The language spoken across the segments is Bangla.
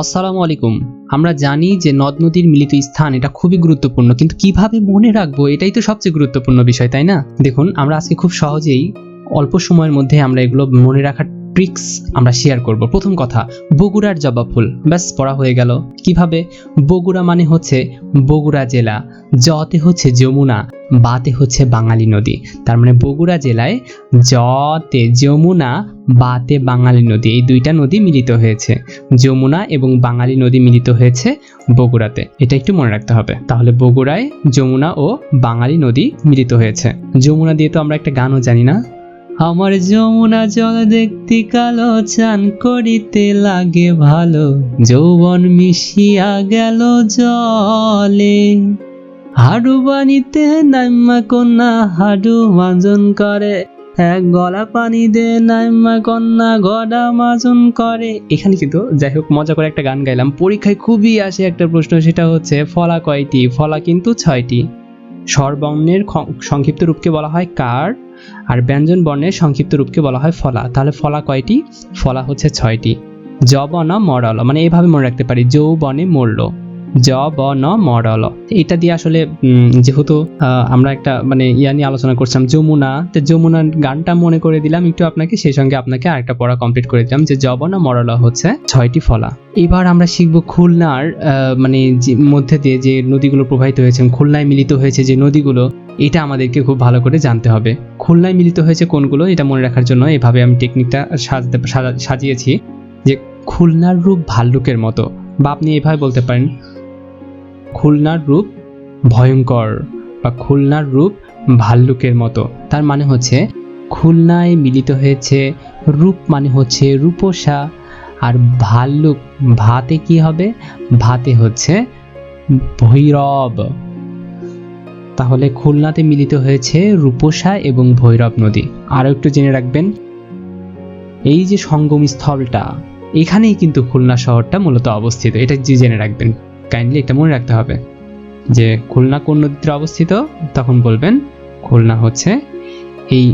আসসালামু আলাইকুম। আমরা জানি যে নদ নদীর মিলিত স্থান, এটা খুবই গুরুত্বপূর্ণ, কিন্তু কীভাবে মনে রাখব, এটাই তো সবচেয়ে গুরুত্বপূর্ণ বিষয়, তাই না? দেখুন, আমরা আজকে খুব সহজেই অল্প সময়ের মধ্যে আমরা এগুলো মনে রাখার ট্রিক্স আমরা শেয়ার করব। প্রথম কথা, বগুড়ার জবা ফুল। ব্যাস, পড়া হয়ে গেল। কীভাবে? বগুড়া মানে হচ্ছে বগুড়া জেলা। জতে হচ্ছে যমুনা, বাতে হচ্ছে বাঙালি নদী। তার মানে বগুড়া জেলায় জতে যমুনা, বাতে বাঙালি নদী। এই দুইটা নদী মিলিত হয়েছে। যমুনা এবং বাঙালি নদী মিলিত হয়েছে বগুড়াতে। এটা একটু মনে রাখতে হবে। তাহলে বগুড়ায় যমুনা ও বাঙালি নদী মিলিত হয়েছে। যমুনা দিয়ে তো আমরা একটা গানও জানি না। আমার যমুনা জল দেখতে কালো চান করিতে লাগে ভালো। যৌবন মিশিয়া গেল জলে। হাডু বানিতে নাইমা কন্যা, হাডু মাজন করে। এক গলা পানি দে নাইমা কন্যা গড়া মাজন করে। এখানে কিন্তু যাই হোক, মজা করে একটা গান গাইলাম। পরীক্ষায় খুবই আসে একটা প্রশ্ন, সেটা হচ্ছে, ফলা কয়টি? ফলা কিন্তু ছয়টি। স্বরবর্ণের সংক্ষিপ্ত রূপকে বলা হয় কার? আর ব্যঞ্জন বর্ণের সংক্ষিপ্ত রূপকে বলা হয় ফলা। তাহলে ফলা কয়টি? ফলা হচ্ছে ছয়টি। জবন মরল। মানে এভাবে মনে রাখতে পারি যৌবনে মরল। জবন মরল। এটা দিয়ে আসলে যেহেতু আমরা একটা মানে ইয়া নিয়ে আলোচনা করছিলাম, যমুনা, তো যমুনার গানটা মনে করে দিলাম একটু আপনাকে, সেই সঙ্গে আপনাকে আরেকটা পড়া কমপ্লিট করে দিলাম যে জবন মরল হচ্ছে ছয়টি ফলা। এবার আমরা শিখব খুলনার মানে যে মধ্যে দিয়ে যে নদীগুলো প্রবাহিত হয়েছে, খুলনায় মিলিত হয়েছে যে নদীগুলো এটা আমাদেরকে খুব ভালো করে জানতে হবে। খুলনায় মিলিত হয়েছে কোনগুলো? এটা মনে রাখার জন্য এভাবে আমি টেকনিকটা সাজতে, সাজা- সাজিয়েছি যে খুলনার রূপ ভাল্লুকের মতো। বা আপনি এভাবে বলতে পারেন, খুলনার রূপ ভয়ঙ্কর বা খুলনার রূপ ভাল্লুকের মতো। তার মানে হচ্ছে, খুলনায় মিলিত হয়েছে রূপ মানে হচ্ছে রূপসা, আর ভাল্লুক ভাতে কি হবে? ভাতে হচ্ছে ভৈরব। তাহলে খুলনাতে মিলিত হয়েছে রূপসা এবং ভৈরব নদী। আরও একটু জেনে রাখবেন, এই যে সঙ্গম স্থলটা এখানেই কিন্তু খুলনা শহরটা মূলত অবস্থিত। এটা যে জেনে রাখবেন কাইন্ডলি এটা মনে রাখতে হবে যে খুলনা কোন নদীতে অবস্থিত? তখন বলবেন, খুলনা হচ্ছে এই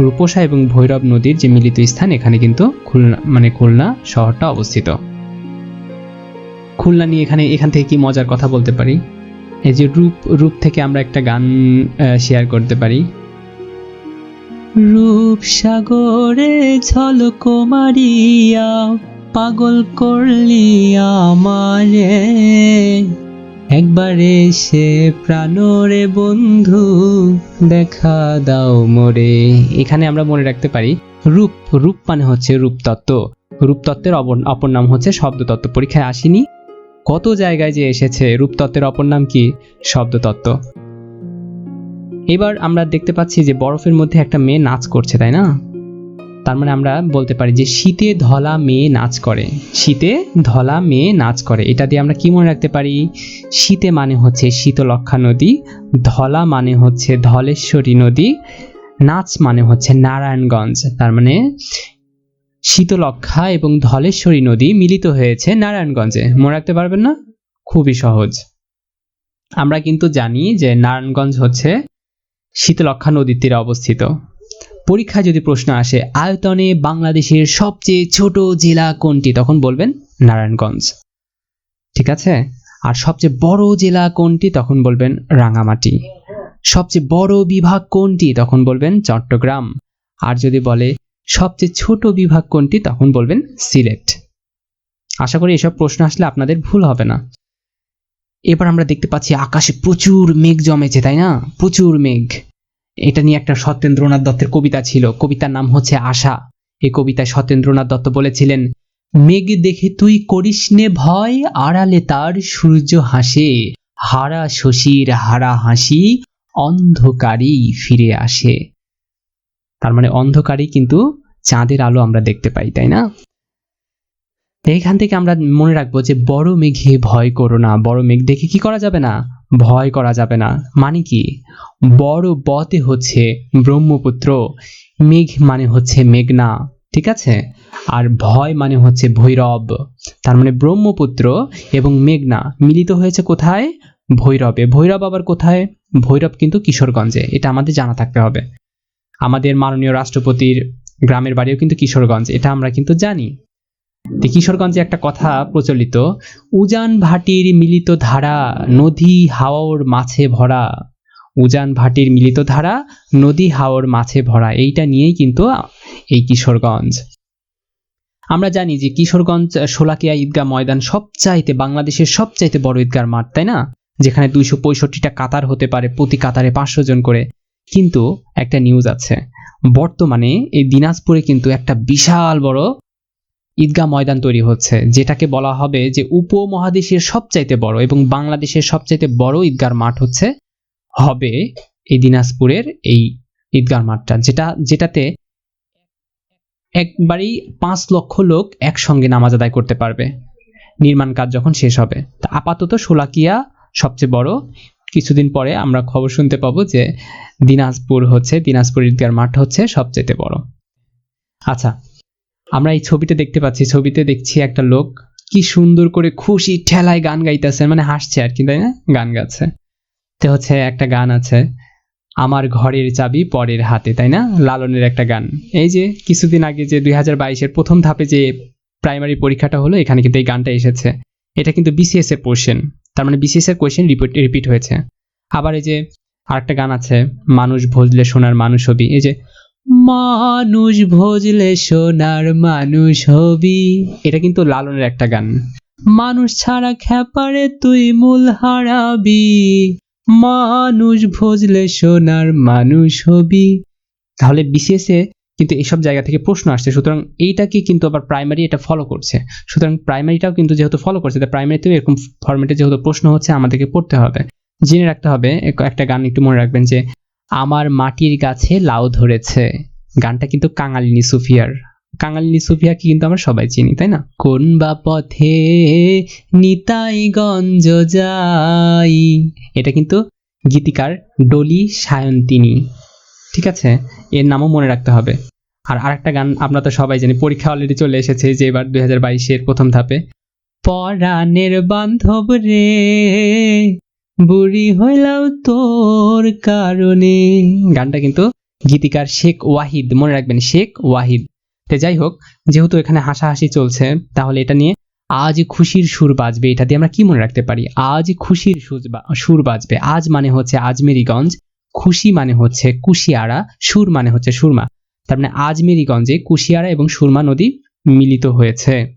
রূপসা এবং ভৈরব নদীর যে মিলিত স্থান, এখানে কিন্তু খুলনা মানে খুলনা শহরটা অবস্থিত। খুলনা নিয়ে এখানে, এখান থেকে কি মজার কথা বলতে পারি? এই যে রূপ রূপ থেকে আমরা একটা গান শেয়ার করতে পারি। রূপ সাগরে ঝলক মারিয়া পাগল করলি আমারে। একবারে সে প্রাণরে বন্ধু, দেখা দাও মোরে। এখানে আমরা মনে রাখতে পারি, রূপ রূপ মানে হচ্ছে রূপতত্ত্ব। রূপতত্ত্বের অপর নাম হচ্ছে শব্দতত্ত্ব। পরীক্ষায় আসেনি। কত জায়গায় যে এসেছে, রূপতত্ত্বের অপর নাম কি? শব্দতত্ত্ব। এবার আমরা দেখতে পাচ্ছি যে বরফের মধ্যে একটা মেয়ে নাচ করছে, তাই না? তার মানে আমরা বলতে পারি যে শীতে ধলা মেয়ে নাচ করে। শীতে ধলা মেয়ে নাচ করে। এটা দিয়ে আমরা কি মনে রাখতে পারি? শীতে মানে হচ্ছে শীতলক্ষা নদী, ধলা মানে হচ্ছে ধলেশ্বরী নদী, নাচ মানে হচ্ছে নারায়ণগঞ্জ। তার মানে শীতলক্ষা এবং ধলেশ্বরী নদী মিলিত হয়েছে নারায়ণগঞ্জে। মনে রাখতে পারবেন না? খুবই সহজ। আমরা কিন্তু জানি যে নারায়ণগঞ্জ হচ্ছে শীতলক্ষা নদীর তীরে অবস্থিত। পরীক্ষায় যদি প্রশ্ন আসে, আয়তনে বাংলাদেশের সবচেয়ে ছোট জেলা কোনটি? তখন বলবেন নারায়ণগঞ্জ। ঠিক আছে? আর সবচেয়ে বড় জেলা কোনটি? তখন বলবেন রাঙামাটি। সবচেয়ে বড় বিভাগ কোনটি? তখন বলবেন চট্টগ্রাম। আর যদি বলে সবচেয়ে ছোট বিভাগ কোনটি তখন বলবেন সিলেট। আশা করি এসব প্রশ্ন আসলে আপনাদের ভুল হবে না। এবার আমরা দেখতে পাচ্ছি আকাশে প্রচুর মেঘ জমেছে, তাই না? প্রচুর মেঘ। এটা নিয়ে একটা সত্যেন্দ্রনাথ দত্তের কবিতা ছিল। কবিতার নাম হচ্ছে আশা। এই কবিতায় সত্যেন্দ্রনাথ দত্ত বলেছিলেন, মেঘ দেখে তুই করিস নে ভয়, আড়ালে তার সূর্য হাসে। হারা শশীর হারা হাসি, অন্ধকারই ফিরে আসে। তার মানে অন্ধকারই কিন্তু চাঁদের আলো আমরা দেখতে পাই, তাই না? এইখান থেকে আমরা মনে রাখব যে বড় মেঘে ভয় করো না, বড় মেঘ দেখে কি করা যাবে না? ভয় করা যাবে না। মানে কি? বড় বতে হচ্ছে ব্রহ্মপুত্র, মেঘ মানে হচ্ছে মেঘনা, ঠিক আছে? আর ভয় মানে হচ্ছে ভৈরব, তার মানে ব্রহ্মপুত্র এবং মেঘনা মিলিত হয়েছে কোথায়? ভৈরবে। ভৈরব আবার কোথায়? ভৈরব কিন্তু কিশোরগঞ্জে, এটা আমাদের জানা থাকতে হবে। আমাদের মাননীয় রাষ্ট্রপতির গ্রামের বাড়িও কিন্তু কিশোরগঞ্জ, এটা আমরা কিন্তু জানি। কিশোরগঞ্জে একটা কথা প্রচলিত, উজান ভাটির মিলিত ধারা নদী হাওর মাছে ভরা। উজান ভাটির মিলিত ধারা নদী হাওর মাছে ভরা, এইটা নিয়েই কিন্তু এই কিশোরগঞ্জ। আমরা জানি যে কিশোরগঞ্জ, শোলাকিয়া ঈদগাহ ময়দান সবচাইতে বাংলাদেশের সবচাইতে বড় ঈদগাহ মাঠ, তাই না? যেখানে দুইশো পঁয়ষট্টিটা কাতার হতে পারে, প্রতি কাতারে পাঁচশো জন করে। কিন্তু একটা নিউজ আছে। বর্তমানে এই দিনাজপুরে কিন্তু একটা বিশাল বড় ঈদগাহ ময়দান তৈরি হচ্ছে, যেটাকে বলা হবে যে উপমহাদেশের সবচাইতে বড় এবং বাংলাদেশের সবচাইতে বড় ঈদগাহ মাঠ হচ্ছে, হবে এই দিনাজপুরের এই ঈদগার মাঠটা, যেটা, যেটাতে একবারেই পাঁচ লক্ষ লোক একসঙ্গে নামাজ আদায় করতে পারবে। নির্মাণ কাজ যখন শেষ হবে আপাতত শোলাকিয়া সবচেয়ে বড় কিছুদিন পরে আমরা খবর শুনতে পাবো যে দিনাজপুর হচ্ছে, দিনাজপুর ঈদগাহ মাঠ হচ্ছে সবচেয়ে বড়। আচ্ছা আমরা এই ছবিতে দেখতে পাচ্ছি, ছবিতে দেখছি একটা লোক কি সুন্দর করে খুশি ঠেলায় গান গাইতেছে মানে হাসছে আর কি, তাই না? গান গাচ্ছে। তো হচ্ছে একটা গান আছে, আমার ঘরের চাবি পরের হাতে তাই না? লালনের একটা গান। এই যে কিছুদিন আগে যে দুই হাজার বাইশের প্রথম ধাপে যে প্রাইমারি পরীক্ষাটা হলো, এখানে কিন্তু এই গানটা এসেছে। এটা কিন্তু বিসিএস এর কোশ্চেন তার মানে বিসিএস এর কোশ্চেন রিপিট রিপিট হয়েছে। আবার এই যে আরেকটা গান আছে, মানুষ ভজলে সোনার মানুষ হবি। এই যে, মানুষ ভজলে সোনার মানুষ হবি। এটা কিন্তু লালনের একটা গান। মানুষ ছাড়া খ্যাপারে তুই মূল হারাবি। মানুষ ভজলে সোনার মানুষ হবি। তাহলে বিসিএস কিন্তু এইসব জায়গা থেকে প্রশ্ন আসছে, সুতরাং এইটাকে কিন্তু আবার প্রাইমারি এটা ফলো করছে। সুতরাং প্রাইমারিটাও কিন্তু যেহেতু ফলো করছে তাই প্রাইমারিতেও এরকম ফরম্যাটে যেহেতু প্রশ্ন হচ্ছে, আমাদেরকে পড়তে হবে। জেনে রাখতে হবে একটা গান একটু মনে রাখবেন যে, আমার মাটির গাছে লাউ ধরেছে। গানটা কিন্তু কাঙালিনী সুফিয়ার। কাঙালিনী সুফিয়াকে কিন্তু আমরা সবাই চিনি, তাই না? কোন বা পথে নিতাইগঞ্জ যাই। এটা কিন্তু গীতিকার ডলি সায়ন্তিনী। ঠিক আছে? এর নামও মনে রাখতে হবে। আর আরেকটা গান আমরা তো সবাই জানি, পরীক্ষা অলরেডি চলে এসেছে যে এবার দুই হাজার বাইশের প্রথম ধাপে। পরাণের বান্ধব রে, বুড়ি হইলাও তোর কারণে। গানটা কিন্তু গীতিকার শেখ ওয়াহিদ, মনে রাখবেন শেখ ওয়াহিদ। তো যাই হোক, যেহেতু এখানে হাসাহাসি চলছে, তাহলে এটা নিয়ে আজ খুশির সুর বাজবে। এটা দিয়ে আমরা কি মনে রাখতে পারি? আজ খুশির সুর বাজবে। আজ মানে হচ্ছে আজমেরিগঞ্জ, খুশি মানে হচ্ছে কুশিয়ারা, সুর মানে হচ্ছে সুরমা। তার মানে আজমেরিগঞ্জে কুশিয়ারা এবং সুরমা নদী মিলিত হয়েছে।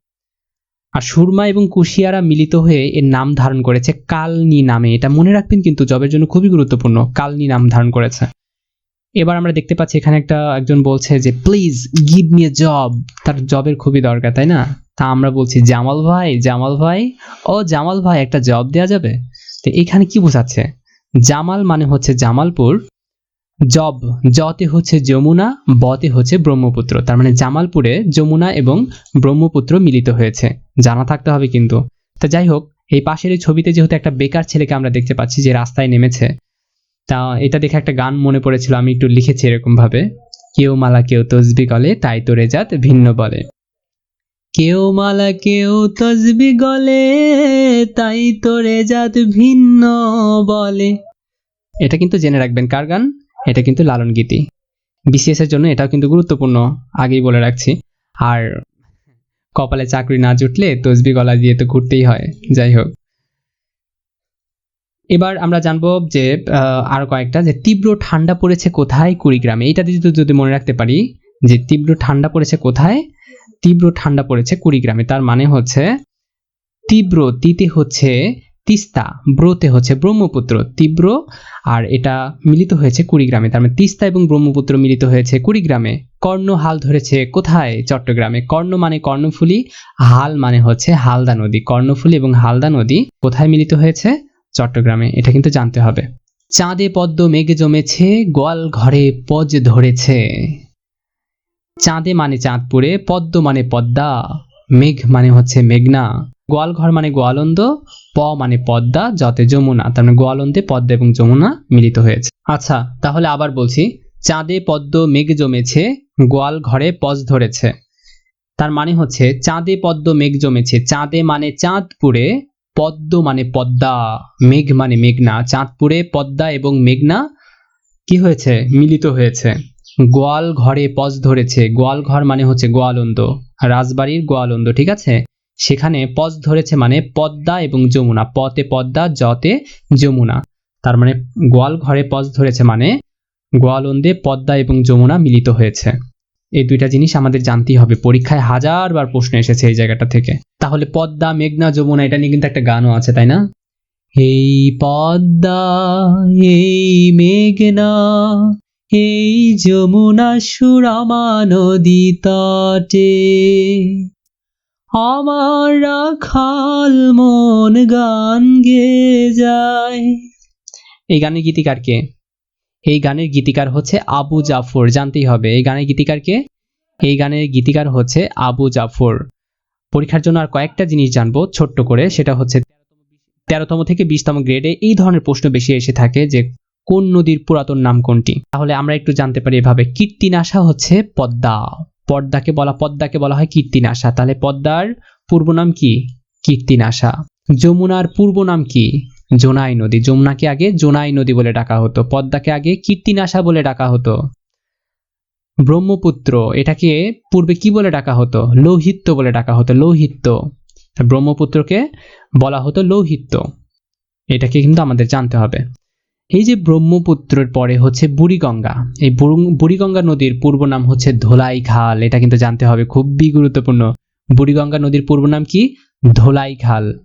আর সুরমা এবং কুশিয়ারা মিলিত হয়ে এর নাম ধারণ করেছে কালনি নামে। এটা মনে রাখবেন কিন্তু জবের জন্য খুবই গুরুত্বপূর্ণ, কালনি নাম ধারণ করেছে। এবার আমরা দেখতে পাচ্ছি এখানে একটা, একজন বলছে যে please give me a job তার জবের খুবই দরকার, তাই না? তা আমরা বলছি, জামাল ভাই জামাল ভাই, ও জামাল ভাই, একটা জব দেওয়া যাবে? তো এখানে কি বোঝাচ্ছে? জামাল মানে হচ্ছে জামালপুর। জব, জতে হচ্ছে যমুনা, বতে হচ্ছে ব্রহ্মপুত্র। তার মানে জামালপুরে যমুনা এবং ব্রহ্মপুত্র মিলিত হয়েছে। জানা থাকতে হবে কিন্তু। তা যাই হোক, এই পাশের এই ছবিতে যেহেতু একটা বেকার ছেলেকে আমরা দেখতে পাচ্ছি যে রাস্তায় নেমেছে, তা এটা দেখে একটা গান মনে পড়েছিল, আমি একটু লিখেছি এরকম ভাবে কেউ মালা, কেউ তসবি গলে, তাই তোরে জাত ভিন্ন বলে। কেউ মালা, কেউ তসবি গলে, তাই তোরে জাত ভিন্ন বলে। এটা কিন্তু জেনে রাখবেন, কার গান? এটা কিন্তু লালন গীতি। বিসিএস এর জন্য এটাও কিন্তু গুরুত্বপূর্ণ, আগেই বলে রাখছি। আর কপালে চাকরি না জুটলে তসবি গলা দিয়ে তো ঘুরতেই হয়, যাই হোক। এবার আমরা জানব যে আরও কয়েকটা, যে তীব্র ঠান্ডা পড়েছে কোথায় কুড়িগ্রামে? এটা যদি যদি মনে রাখতে পারি, যে তীব্র ঠান্ডা পড়েছে কোথায়? তীব্র ঠান্ডা পড়েছে কুড়িগ্রামে। তার মানে হচ্ছে, তীব্র তিতে হচ্ছে তিস্তা, ব্রোতে হচ্ছে ব্রহ্মপুত্র তীব্র, আর এটা মিলিত হয়েছে কুড়িগ্রামে। তার মানে তিস্তা এবং ব্রহ্মপুত্র মিলিত হয়েছে কুড়িগ্রামে। কর্ণ হাল ধরেছে কোথায় চট্টগ্রামে? কর্ণ মানে কর্ণফুলী, হাল মানে হচ্ছে হালদা নদী। কর্ণফুলী এবং হালদা নদী কোথায় মিলিত হয়েছে? চট্টগ্রামে। এটা কিন্তু জানতে হবে। চাঁদে পদ্ম মেঘে জমেছে, গোয়াল ঘরে পজ ধরেছে। চাঁদে মানে চাঁদপুরে, পদ্ম মানে পদ্মা, মেঘ মানে হচ্ছে মেঘনা। গোয়ালঘর মানে গোয়ালন্দ প মানে পদ্মা, যতে যমুনা, তার মানে গোয়ালন্দে পদ্মা এবং যমুনা মিলিত হয়েছে। আচ্ছা তাহলে আবার বলছি, চাঁদে পদ্ম মেঘ জমেছে, গোয়াল ঘরে পজ ধরেছে। তার মানে হচ্ছে, চাঁদে পদ্ম মেঘ জমেছে, চাঁদে মানে চাঁদপুরে পদ্ম মানে পদ্মা, মেঘ মানে মেঘনা, চাঁদপুরে পদ্মা এবং মেঘনা কি হয়েছে? মিলিত হয়েছে। গোয়াল ঘরে পজ ধরেছে, গোয়াল ঘর মানে হচ্ছে গোয়ালন্দ, রাজবাড়ির গোয়ালন্দ, ঠিক আছে? সেখানে পজ ধরেছে মানে পদ্মা এবং যমুনা। পতে পদ্মা, জতে যমুনা। তার মানে গোয়াল ঘরে পজ ধরেছে মানে গোয়ালন্দে পদ্মা এবং যমুনা মিলিত হয়েছে। এই দুইটা জিনিস আমাদের জানতেই হবে। পরীক্ষায় হাজারবার প্রশ্ন এসেছে এই জায়গাটা থেকে। তাহলে পদ্মা, মেঘনা, যমুনা, এটা নিয়ে কিন্তু একটা গানও আছে, তাই না? এই পদ্মা, এই মেঘনা, এই যমুনা সুরমা নদী তটে। আমার রাখাল মন গান গে যায়। এই গানের গীতিকার কে? এই গানের গীতিকার হচ্ছে আবু জাফর, জানতেই হবে। এই গানের গীতিকার কে? এই গানের গীতিকার হচ্ছে আবু জাফর। পরীক্ষার জন্য আর কয়েকটা জিনিস জানব ছোট্ট করে। সেটা হচ্ছে তেরোতম থেকে বিশতম গ্রেডে এই ধরনের প্রশ্ন বেশি এসে থাকে যে, কোন নদীর পুরাতন নাম কোনটি? তাহলে আমরা একটু জানতে পারি এভাবে। কীর্তিনাশা হচ্ছে পদ্মা। পদ্মাকে বলা পদ্মাকে বলা হয় কীর্তিনাশা। তাহলে পদ্মার পূর্ব নাম কি? কীর্তিনাশা। যমুনার পূর্ব নাম কি? জোনাই নদী। যমুনাকে আগে জোনাই নদী বলে ডাকা হতো। পদ্মাকে আগে কীর্তিনাশা বলে ডাকা হতো। ব্রহ্মপুত্র, এটাকে পূর্বে কি বলে ডাকা হতো? লৌহিত্য বলে ডাকা হতো। লৌহিত্য। ব্রহ্মপুত্রকে বলা হতো লৌহিত্য। এটাকে কিন্তু আমাদের জানতে হবে। এই যে ব্রহ্মপুত্রের পরে হচ্ছে বুড়িগঙ্গা, এই বুড়ু- বুড়িগঙ্গা নদীর পূর্ব নাম হচ্ছে ধোলাই খাল এটা কিন্তু জানতে হবে, খুবই গুরুত্বপূর্ণ। বুড়িগঙ্গা নদীর পূর্ব নাম কি? ধোলাই খাল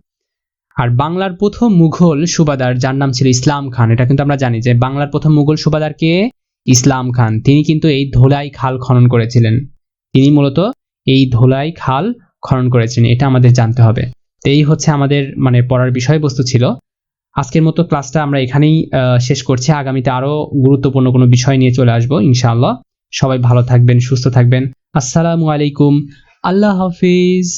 আর বাংলার প্রথম মুঘল সুবাদার, যার নাম ছিল ইসলাম খান, এটা কিন্তু আমরা জানি যে বাংলার প্রথম মুঘল সুবাদার কে? ইসলাম খান। তিনি কিন্তু এই ধোলাই খাল খনন করেছিলেন। তিনি মূলত এই ধোলাই খাল খনন করেছেন, এটা আমাদের জানতে হবে। এই হচ্ছে আমাদের মানে পড়ার বিষয়বস্তু ছিল। আজকের মতো ক্লাসটা আমরা এখানেই শেষ করছি। আগামীতে আরও গুরুত্বপূর্ণ কোনো বিষয় নিয়ে চলে আসব, ইনশাআল্লাহ। সবাই ভালো থাকবেন, সুস্থ থাকবেন। আসসালামু আলাইকুম। আল্লাহ হাফিজ।